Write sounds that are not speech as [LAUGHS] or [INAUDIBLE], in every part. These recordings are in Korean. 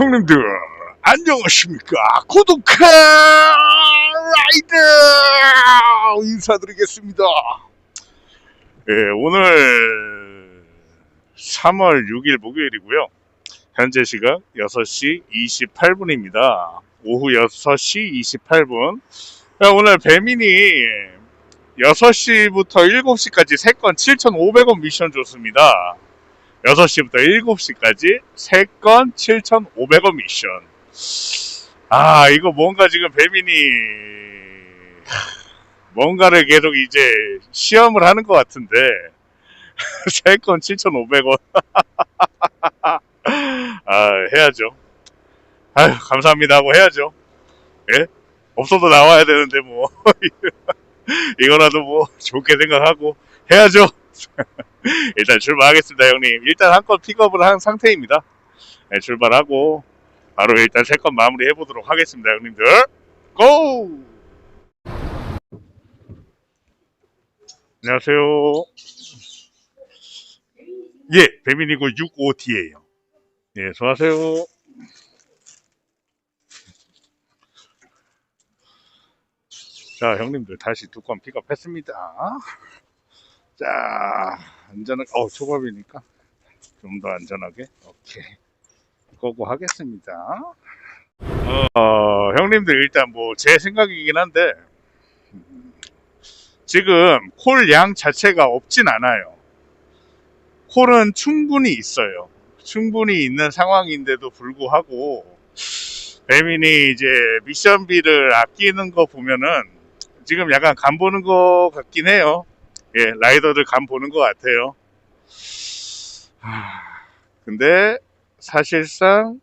형님들 안녕하십니까? 구독하 라이드 인사드리겠습니다. 예, 오늘 3월 6일 목요일이고요. 현재 시각 6시 28분입니다. 오후 6시 28분. 오늘 배민이 6시부터 7시까지 3건 7,500원 미션 줬습니다 6시부터 7시까지 3건 7,500원 미션. 아, 이거 뭔가 지금 배민이 뭔가를 계속 이제 시험을 하는 것 같은데 [LAUGHS] 3건 7,500원. [LAUGHS] 아, 해야죠. 아유, 감사합니다 하고 해야죠. 예? 없어도 나와야 되는데 뭐 [LAUGHS] 이거라도 뭐 좋게 생각하고 해야죠. [LAUGHS] 일단 출발하겠습니다, 형님. 일단 한 건 픽업을 한 상태입니다. 네, 출발하고 바로 일단 세 건 마무리 해 보도록 하겠습니다, 형님들. 고! 안녕하세요. 예, 배민이고 65D예요. 예, 수고하세요. 자, 형님들 다시 두 건 픽업했습니다. 자, 안전하게, 어, 초밥이니까 좀 더 안전하게, 오케이. 고고 하겠습니다. 어, 형님들 일단 뭐 제 생각이긴 한데, 음, 지금 콜 양 자체가 없진 않아요. 콜은 충분히 있어요. 충분히 있는 상황인데도 불구하고, 배민이 이제 미션비를 아끼는 거 보면은 지금 약간 간 보는 거 같긴 해요. 예, 라이더들 감 보는 것 같아요. 하, 근데 사실상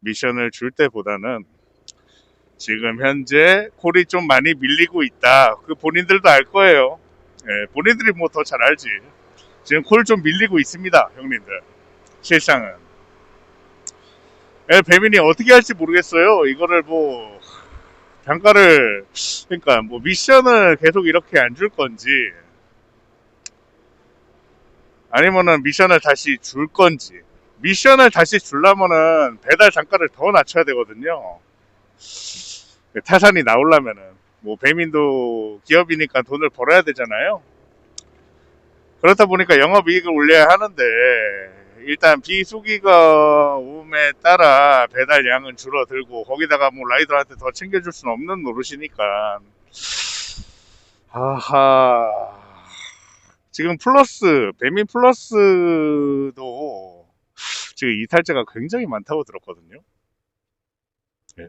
미션을 줄 때보다는 지금 현재 콜이 좀 많이 밀리고 있다. 그 본인들도 알 거예요. 예, 본인들이 뭐 더 잘 알지. 지금 콜 좀 밀리고 있습니다, 형님들. 실상은. 예, 배민이 어떻게 할지 모르겠어요. 이거를 뭐 단가를 그러니까 뭐 미션을 계속 이렇게 안 줄 건지 아니면은 미션을 다시 줄 건지 미션을 다시 주려면은 배달 단가를 더 낮춰야 되거든요. 타산이 나오려면은. 뭐 배민도 기업이니까 돈을 벌어야 되잖아요. 그렇다 보니까 영업이익을 올려야 하는데 일단 비수기가 오음에 따라 배달량은 줄어들고 거기다가 뭐 라이더한테 더 챙겨줄 수는 없는 노릇이니까. 하하 지금 플러스 배민 플러스도 지금 이탈자가 굉장히 많다고 들었거든요. 네.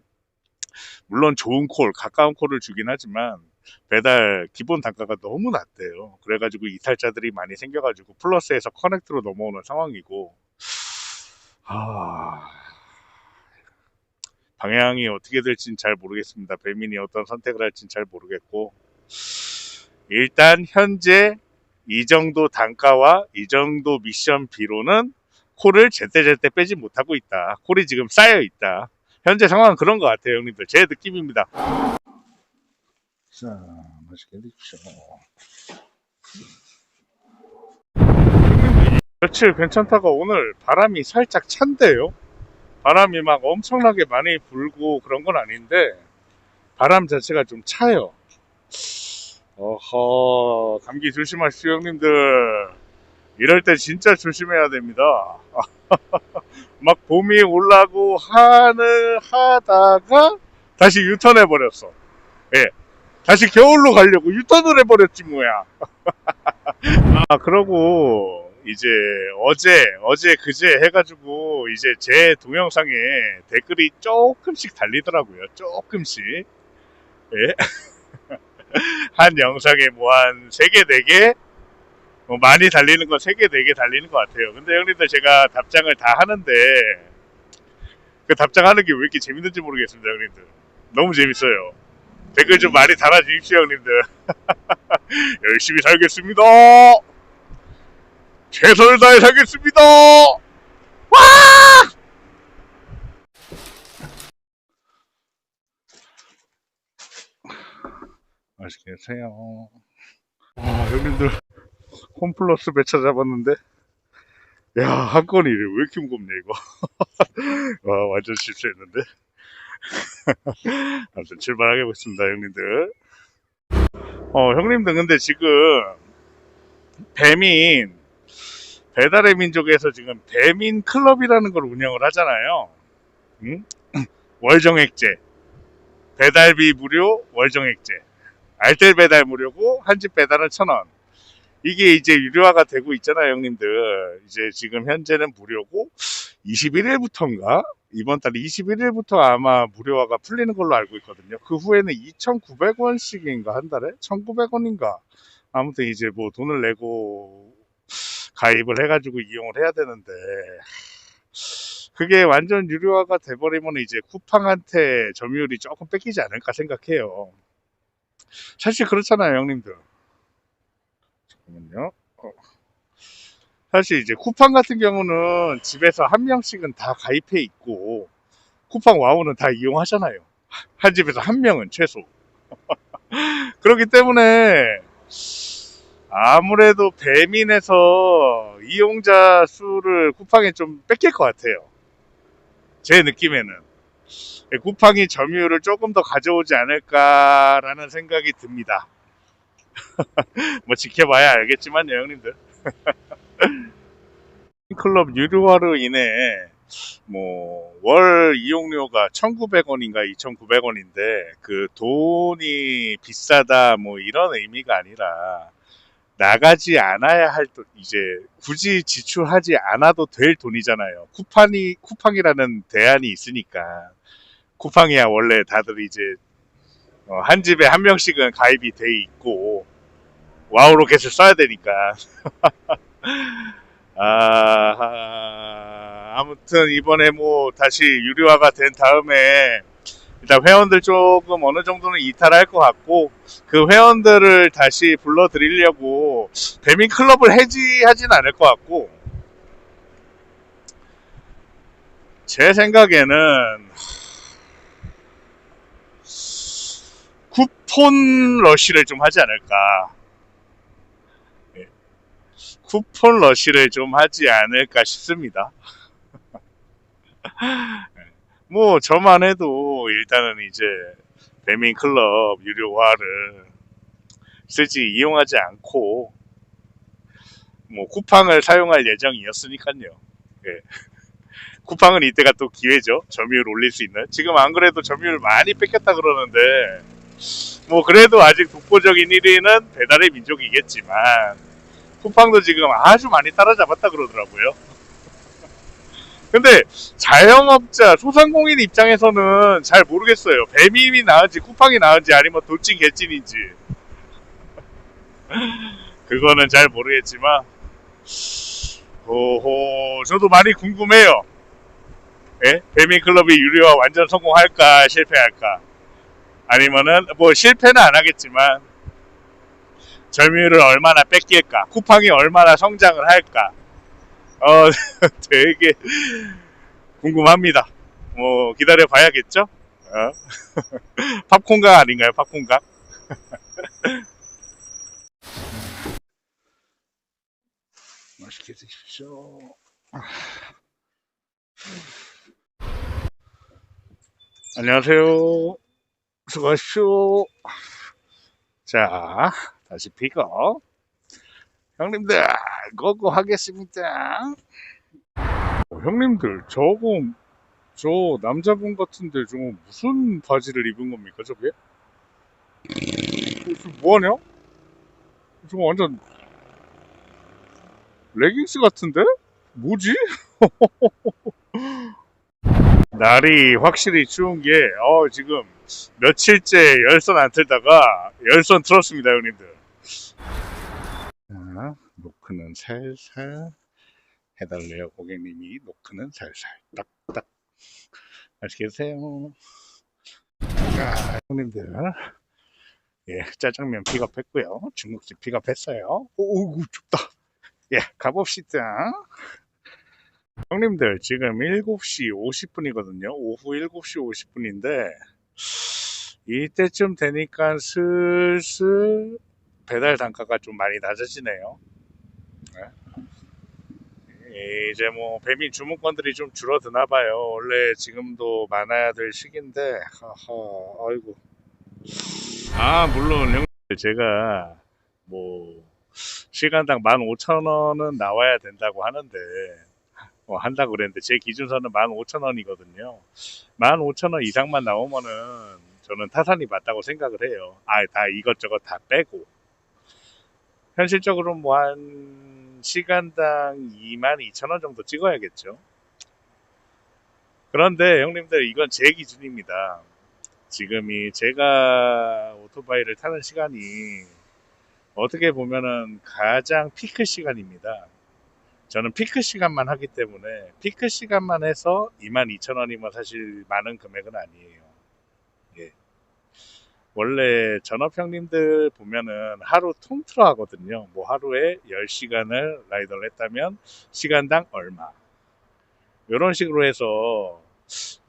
물론 좋은 콜, 가까운 콜을 주긴 하지만 배달 기본 단가가 너무 낮대요. 그래가지고 이탈자들이 많이 생겨가지고 플러스에서 커넥트로 넘어오는 상황이고 아... 방향이 어떻게 될지는 잘 모르겠습니다. 배민이 어떤 선택을 할지는 잘 모르겠고 일단 현재 이 정도 단가와 이 정도 미션 비로는 콜을 제때제때 빼지 못하고 있다. 콜이 지금 쌓여 있다. 현재 상황은 그런 것 같아요, 형님들. 제 느낌입니다. 자, 맛있게 드십시오. 며칠 괜찮다가 오늘 바람이 살짝 찬대요. 바람이 막 엄청나게 많이 불고 그런 건 아닌데 바람 자체가 좀 차요. 어허, 감기 조심하십시오, 형님들. 이럴 때 진짜 조심해야 됩니다. [LAUGHS] 막 봄이 올라고 하늘 하다가 다시 유턴해 버렸어. 예. 다시 겨울로 가려고 유턴을 해버렸지 뭐야. [LAUGHS] 아 그러고 이제 어제 어제 그제 해가지고 이제 제 동영상에 댓글이 조금씩 달리더라고요. 조금씩. 예. [LAUGHS] [LAUGHS] 한 영상에 뭐 한 3개, 4개? 뭐 많이 달리는 건 3개, 4개 달리는 것 같아요. 근데 형님들 제가 답장을 다 하는데 그 답장하는 게 왜 이렇게 재밌는지 모르겠습니다, 형님들. 너무 재밌어요. 댓글 좀 많이 달아주십시오, 형님들. [LAUGHS] 열심히 살겠습니다. 최선을 다해 살겠습니다. 와! 맛있게 드세요. 아, 형님들 홈플러스 배차 잡았는데 야, 한 건이 왜 이렇게 무겁냐 이거. 와, [LAUGHS] 완전 실수했는데. [LAUGHS] 아무튼 출발하게 보겠습니다, 형님들. 어, 형님들, 근데 지금, 배민, 배달의 민족에서 지금 배민 클럽이라는 걸 운영을 하잖아요. 응? [CLEARS THROAT] 월정액제. 배달비 무료, 월정액제. 알뜰 배달 무료고, 한 집 배달은 천 원. 이게 이제 유료화가 되고 있잖아요, 형님들. 이제 지금 현재는 무료고, 21일부터인가? 이번 달 21일부터 아마 무료화가 풀리는 걸로 알고 있거든요. 그 후에는 2,900원씩인가 한 달에? 1,900원인가? 아무튼 이제 뭐 돈을 내고 가입을 해가지고 이용을 해야 되는데, 그게 완전 유료화가 돼버리면 이제 쿠팡한테 점유율이 조금 뺏기지 않을까 생각해요. 사실 그렇잖아요, 형님들. 잠깐만요. 어. 사실 이제 쿠팡 같은 경우는 집에서 한 명씩은 다 가입해 있고 쿠팡 와우는 다 이용하잖아요. 한 집에서 한 명은 최소. [LAUGHS] 그렇기 때문에 아무래도 배민에서 이용자 수를 쿠팡에 좀 뺏길 것 같아요. 제 느낌에는. 쿠팡이 점유율을 조금 더 가져오지 않을까라는 생각이 듭니다. [LAUGHS] 뭐 지켜봐야 알겠지만요, 형님들. [LAUGHS] 클럽 유료화로 인해 뭐 월 이용료가 1,900원인가 2,900원인데 그 돈이 비싸다 뭐 이런 의미가 아니라 나가지 않아야 할 돈, 이제 굳이 지출하지 않아도 될 돈이잖아요. 쿠팡이 쿠팡이라는 대안이 있으니까 쿠팡이야 원래 다들 이제 어, 한 집에 한 명씩은 가입이 돼 있고 와우 로켓을 써야 되니까. [LAUGHS] 아, 아무튼 이번에 뭐 다시 유료화가 된 다음에 일단 회원들 조금 어느 정도는 이탈할 것 같고 그 회원들을 다시 불러드리려고 배민 클럽을 해지하진 않을 것 같고 제 생각에는 쿠폰 러쉬를 좀 하지 않을까. 예. 쿠폰 러쉬를 좀 하지 않을까 싶습니다. [LAUGHS] 뭐 저만 해도 일단은 이제 배민 클럽 유료화를 굳이 이용하지 않고 뭐 쿠팡을 사용할 예정이었으니까요. 예. [LAUGHS] 쿠팡은 이때가 또 기회죠. 점유율 올릴 수 있는. 지금 안 그래도 점유율 많이 뺏겼다 그러는데 뭐 그래도 아직 독보적인 1위는 배달의 민족이겠지만 쿠팡도 지금 아주 많이 따라잡았다 그러더라고요. 근데 자영업자 소상공인 입장에서는 잘 모르겠어요. 배민이 나은지 쿠팡이 나은지 아니면 돌진 개찐인지 [LAUGHS] 그거는 잘 모르겠지만 오호 저도 많이 궁금해요. 예? 배민 클럽이 유료화 완전 성공할까 실패할까 아니면은 뭐 실패는 안 하겠지만 점유율을 얼마나 뺏길까 쿠팡이 얼마나 성장을 할까 어 [LAUGHS] 되게 궁금합니다. 뭐 기다려 봐야겠죠? 어? [LAUGHS] 팝콘각 아닌가요? 팝콘각 [LAUGHS] 맛있게 드십시오. 안녕하세요. 수고하십시오. 자, 다시 픽업. 형님들, 고고 하겠습니다. 어, 형님들, 저거, 저 남자분 같은데 저거 무슨 바지를 입은 겁니까, 저게? 저 뭐하냐? 저거 완전 레깅스 같은데? 뭐지? [LAUGHS] 날이 확실히 추운 게, 어, 지금 며칠째 열선 안 틀다가 열선 틀었습니다, 형님들. 자, 노크는 살살 해달래요, 고객님이. 노크는 살살. 딱딱. 맛있게 드세요. 자, 형님들. 예, 짜장면 픽업했고요. 중국집 픽업했어요. 오, 오 춥다. 예, 가봅시다. 형님들, 지금 7시 50분이거든요. 오후 7시 50분인데, 이때쯤 되니까 슬슬 배달 단가가 좀 많이 낮아지네요. 네. 예, 이제 뭐 배민 주문권들이 좀 줄어드나 봐요. 원래 지금도 많아야 될 시기인데, 하하, 아이고. 아, 물론 형님 제가 뭐 시간당 15,000원은 나와야 된다고 하는데 뭐 한다고 그랬는데 제 기준선은 15,000원이거든요. 15,000원 이상만 나오면은 저는 타산이 맞다고 생각을 해요. 아, 다 이것저것 다 빼고. 현실적으로 뭐한 시간당 22,000원 정도 찍어야겠죠. 그런데 형님들 이건 제 기준입니다. 지금이 제가 오토바이를 타는 시간이 어떻게 보면은 가장 피크 시간입니다. 저는 피크 시간만 하기 때문에 피크 시간만 해서 22,000원이면 사실 많은 금액은 아니에요. 예. 원래 전업형님들 보면은 하루 통틀어 하거든요. 뭐 하루에 10시간을 라이더를 했다면 시간당 얼마. 이런 식으로 해서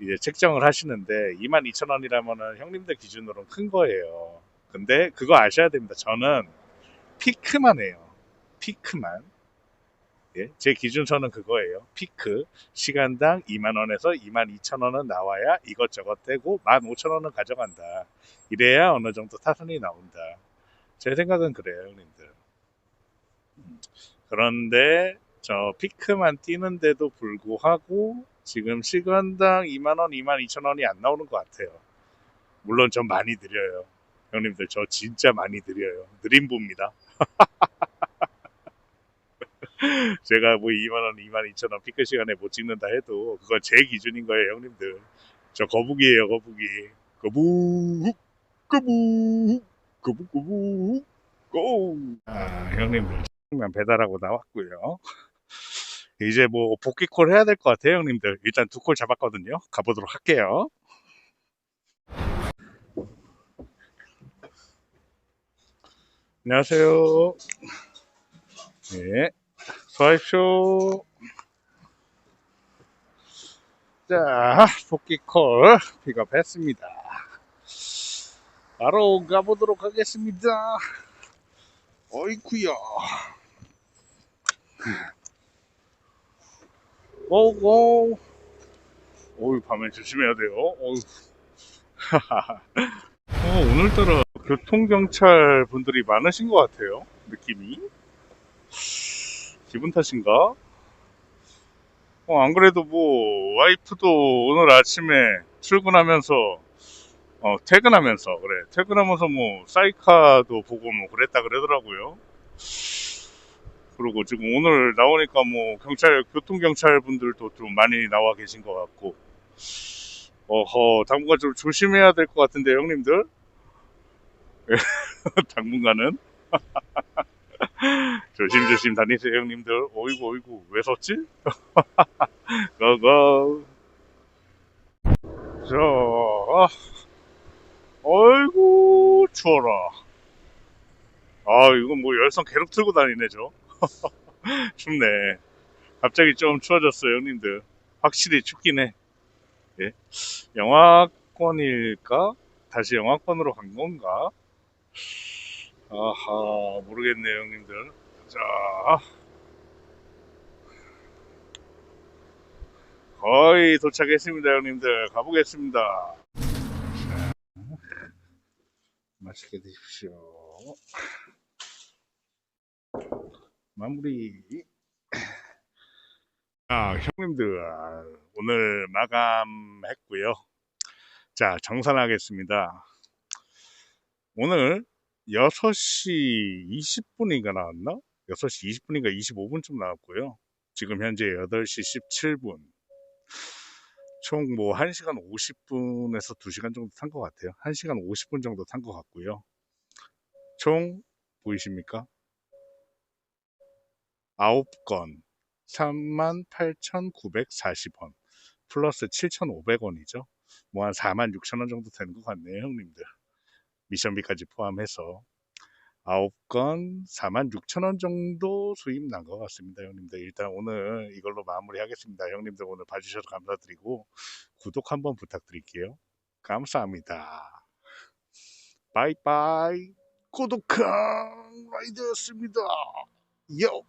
이제 책정을 하시는데 22,000원이라면은 형님들 기준으로는 큰 거예요. 근데 그거 아셔야 됩니다. 저는 피크만 해요. 피크만. 예, 제 기준선은 그거예요. 피크. 시간당 2만 원에서 22,000원은 나와야 이것저것 떼고 15,000원은 가져간다. 이래야 어느 정도 타선이 나온다. 제 생각은 그래요, 형님들. 음, 그런데 저 피크만 뛰는데도 불구하고 지금 시간당 2만 원, 22,000원이 안 나오는 것 같아요. 물론 전 많이 드려요. 형님들, 저 진짜 많이 드려요. 느림보입니다. [LAUGHS] [LAUGHS] 제가 뭐 2만원, 2만 2천원 피크 시간에 못 찍는다 해도 그건 제 기준인 거예요, 형님들. 저 거북이에요, 거북이. 거북, 거북, 거북, 거북, 고! 아, 형님들. 만 배달하고 나왔고요. [LAUGHS] 이제 뭐 복귀 콜 해야 될 것 같아요, 형님들. 일단 두 콜 잡았거든요. 가보도록 할게요. 안녕하세요. 네. 수고하십시오. 자, 복귀 콜 픽업했습니다. 바로 가보도록 하겠습니다. 어이쿠야. 고고. 어이, 밤에 조심해야 돼요. [LAUGHS] 어, 오늘따라 교통경찰 분들이 많으신 것 같아요. 느낌이. 기분 탓인가? 어, 안 그래도 뭐, 와이프도 오늘 아침에 출근하면서, 어, 퇴근하면서, 그래. 퇴근하면서 뭐, 사이카도 보고 뭐, 그랬다 그러더라고요. 그리고 지금 오늘 나오니까 뭐, 경찰, 교통 경찰 분들도 좀 많이 나와 계신 것 같고, 어허, 당분간 좀 조심해야 될 것 같은데, 형님들? [LAUGHS] 당분간은. [LAUGHS] [LAUGHS] 조심조심 다니세요, 형님들. 어이구, 어이구, 왜 섰지? 고고. 자, 어이구, 추워라. 아, 이건 뭐 열선 계속 틀고 다니네, 저. [LAUGHS] 춥네. 갑자기 좀 추워졌어요, 형님들. 확실히 춥긴 해. 예. 영화권일까? 다시 영화권으로 간 건가? 아하, 모르겠네요, 형님들. 자, 거의 도착했습니다, 형님들. 가보겠습니다. 자, 맛있게 드십시오. 마무리. 자, 형님들, 오늘 마감했고요. 자, 정산하겠습니다. 오늘 6시 20분인가 나왔나? 6시 20분인가 25분쯤 나왔고요. 지금 현재 8시 17분. 총 뭐 1시간 50분에서 2시간 정도 탄 것 같아요. 1시간 50분 정도 탄 것 같고요. 총 보이십니까? 9건 38,940원 플러스 7,500원이죠. 뭐 한 46,000원 정도 되는 것 같네요, 형님들. 미션비까지 포함해서 9건 46,000원 정도 수입 난 것 같습니다, 형님들. 일단 오늘 이걸로 마무리 하겠습니다. 형님들 오늘 봐주셔서 감사드리고 구독 한번 부탁드릴게요. 감사합니다. 바이바이. 구독한 라이드였습니다. 요!